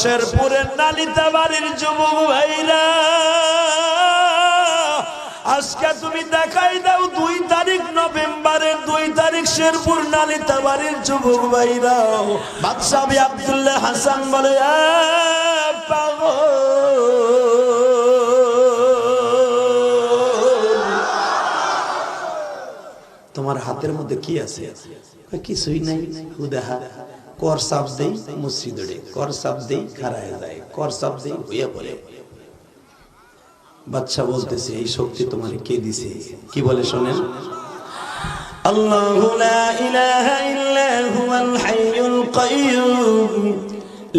শেরপুরের নালিতা বাড়ির যুবক ভাইরা, আজকে তুমি দেখাই দাও দুই তারিখ নভেম্বরের দুই তারিখ শেরপুর নালিতা বাড়ির যুবক ভাইরা। বাদশাবি আব্দুল্লাহ হাসান বলে তোমার হাতের মধ্যে কি আছে? কিছুই নাই। উদাহা কর সাপ দেই মসজিদ, কর সাপ দেই খারায় যায়, কর সাপ দেই হইয়া পড়ে। বাচ্চা বলতেছে, এই শক্তি তোমার কে দিছে? কি বলে শোনেন? আল্লাহু লা ইলাহা ইল্লা হুয়াল হাইয়ুল কাইয়ুম,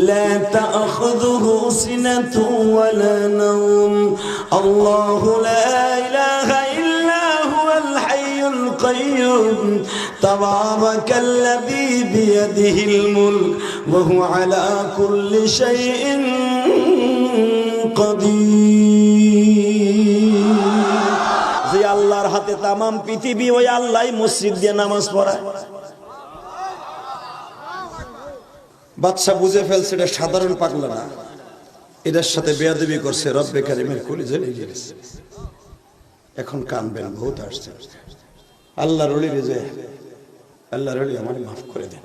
লা তা'খুযুহু সিনাতুন ওয়ালা নাওম। আল্লাহু লা تبارك الذي بيده الملك وهو على كل شيء قدير যে আল্লাহর হাতে তামাম পৃথিবী ওই আল্লাহ মসজিদ দিয়ে নামাজ পড়ায় বাদশা বুঝে ফেলছে এটা সাধারণ পাগলা না এটার সাথে বেয়াদবি করছে রব্বে কারিমের কলি জ্বলে গেছে এখন কানবেন বহুত আসছে আল্লাহ রলি রেজে আল্লাহ রলি আমার মাফ করে দেন।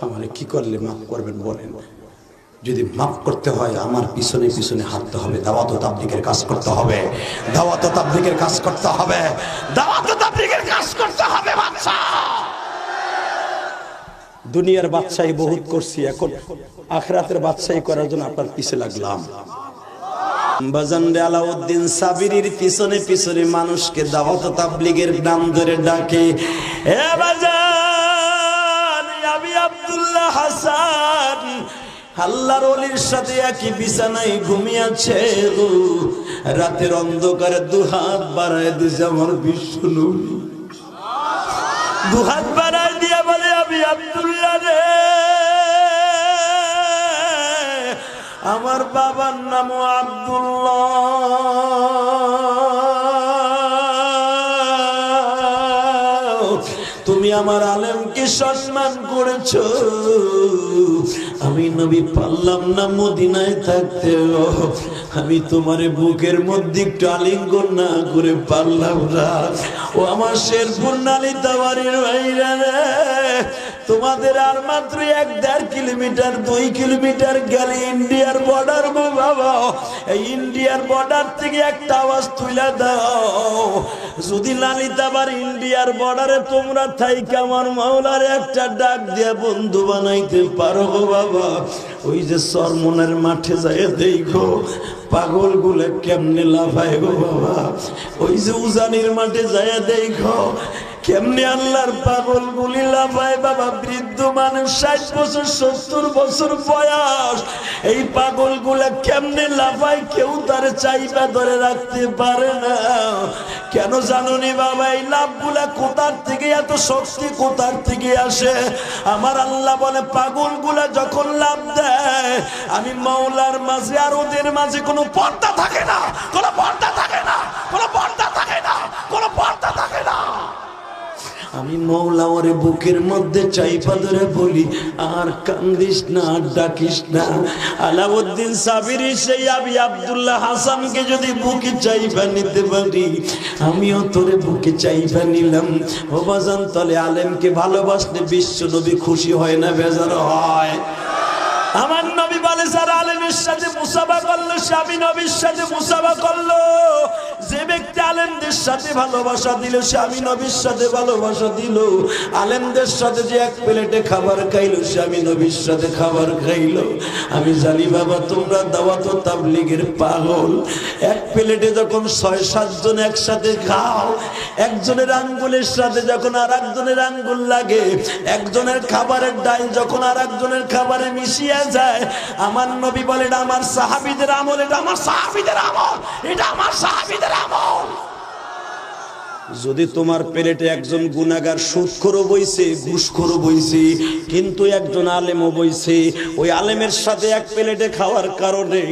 আমারে কি করলে মাফ করবেন বলেন? যদি মাফ করতে হয়, আমার পিছনে পিছনে হাঁটতে হবে। দাওয়াত ও তাবলিগের কাজ করতে হবে। দাওয়াত ও তাবলিগের কাজ করতে হবে। দাওয়াত ও তাবলিগের কাজ করতে হবে, বাচ্চা! দুনিয়ার বাদশাহী বহুত করছি এখন। আখরাতের বাদশাহী করার জন্য আপনার পিছে লাগলাম। বাজানরে আলাউদ্দিন সাবিরির পিছনে পিছনে মানুষকে দাওয়াত তাবলিগের নাম ধরে ডাকে, এ বাজান আমি আব্দুল্লাহ হাসান, আল্লাহর অলির সাথে একই বিছানায় ঘুমিয়েছে। রাতের অন্ধকারে দুহাত বাড়ায় দিছে আমার বিশ্ব নবী দুহাত বাড়ায় দিয়া বলে, আমি আব্দুল্লাহ রে আমার বাবার নাম আব্দুল্লাহ। তুমি আমার আলেমকে সম্মান করেছ। আমি নবী পারলাম না মদিনায় থাকতে। আমি তোমার বুকের মধ্যে একটু আলিঙ্গন না করে পারলাম না। ও আমার শেরপুর নালি তাবারের ভাইরা তোমাদের আর মাত্র এক দেড় কিলোমিটার, দুই কিলোমিটার গেলে ইন্ডিয়ার বর্ডার গো বাবা। এই ইন্ডিয়ার বর্ডার থেকে একটা আওয়াজ তুলে দাও। যদি লালিতাবার ইন্ডিয়ার বর্ডারে তোমরা থাইকে, আমার মাওলার একটা ডাক দিয়া বন্ধু বানাইতে পারো গো বাবা। ওই যে সরমনের মাঠে যায় দেখো পাগল গুলে কেমনে লাফায় গো বাবা। ওই যে উজানির মাঠে যায় দেখো কেমনে আল্লাহর পাগল গুলি লাফায় বাবা, বৃদ্ধ মানুষ, ষাট বছর, সত্তর বছর বয়স। এই পাগলগুলা কেমনে লাফায়, কেউ তার চাইবা ধরে রাখতে পারে না। কেন জানুনি বাবা, এই লাভগুলা কোথার থেকে, এত শক্তি কোথার থেকে আসে? আমার আল্লাহ বলে পাগলগুলা যখন লাভ দেয়, আমি মাওলার মাঝে আর ওদের মাঝে কোনো পর্দা থাকে না, কোনো পর্দা থাকে না কোনো পর্দা থাকে না কোনো পর্দা থাকে না আমি মৌলা ওরে বুকের মধ্যে চাইপা ধরে বলি, আর কান্দিস না, ডাকিস না। আলাউদ্দিন সাবির সেই আবি আব্দুল্লাহ হাসানকে যদি বুকে চাইবা নিতে পারি, আমিও তোরে বুকে চাইবা নিলাম। ও বাজান তলে আলেমকে ভালোবাসলে বিশ্ব নবী খুশি হয় না, বেজার হয়। আমার নবী বলে স্যার আলেমের সাথে মুসাফা করল, স্বামী নবীর সাথে মুসাফা করল। যে ব্যক্তি আলেমদের সাথে ভালোবাসা দিল, স্বামী নবীর সাথে ভালোবাসা দিল, আলেমদের সাথে যে এক প্লেটে খাবার খাইলো, স্বামী নবীর সাথে খাবার খাইলো। আমি জানি, বাবা, তোমরা দাওয়াত তাবলিগের পাগল। এক প্লেটে যখন ছয়, সাতজন একসাথে খাও, একজনের আঙ্গুলের সাথে যখন আর একজনের আঙ্গুল লাগে, একজনের খাবারের ডাল যখন আর একজনের খাবারে মিশিয়ে যায়। আমার নবী বলে আমার সাহাবিদের আমল, এটা আমার সাহাবিদের আমল, এটা আমার সাহাবিদের আমল। যদি তোমার প্লেটে একজন গুনাগার সুদখোরও বইছে, ঘুষখোরও বইছে, কিন্তু একজন আলেমও বইছে, ওই আলেমের সাথে এক প্লেটে খাওয়ার কারণে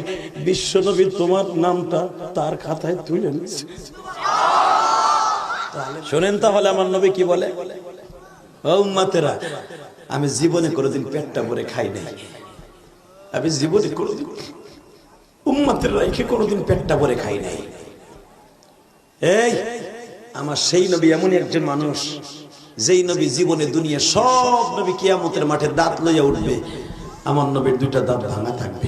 বিশ্বনবী তোমার নামটা তার খাতায় তুলে নিচ্ছে শোনেন তাহলে আমার নবী কি বলে? ও উম্মাতেরা, আমি জীবনে কোনোদিন পেটটা ভরে খাই নাই। আমি জীবনে কোনোদিন উম্মাতের রাইখে কোনোদিন পেটটা ভরে খাই নাই। এই, আমার সেই নবী এমনই একজন মানুষ, যেই নবী জীবনে দুনিয়া সব নবী কিয়ামতের মাঠে দাঁত লইয়া উঠবে, আমার নবীর দুইটা দাঁত ভাঙা থাকবে।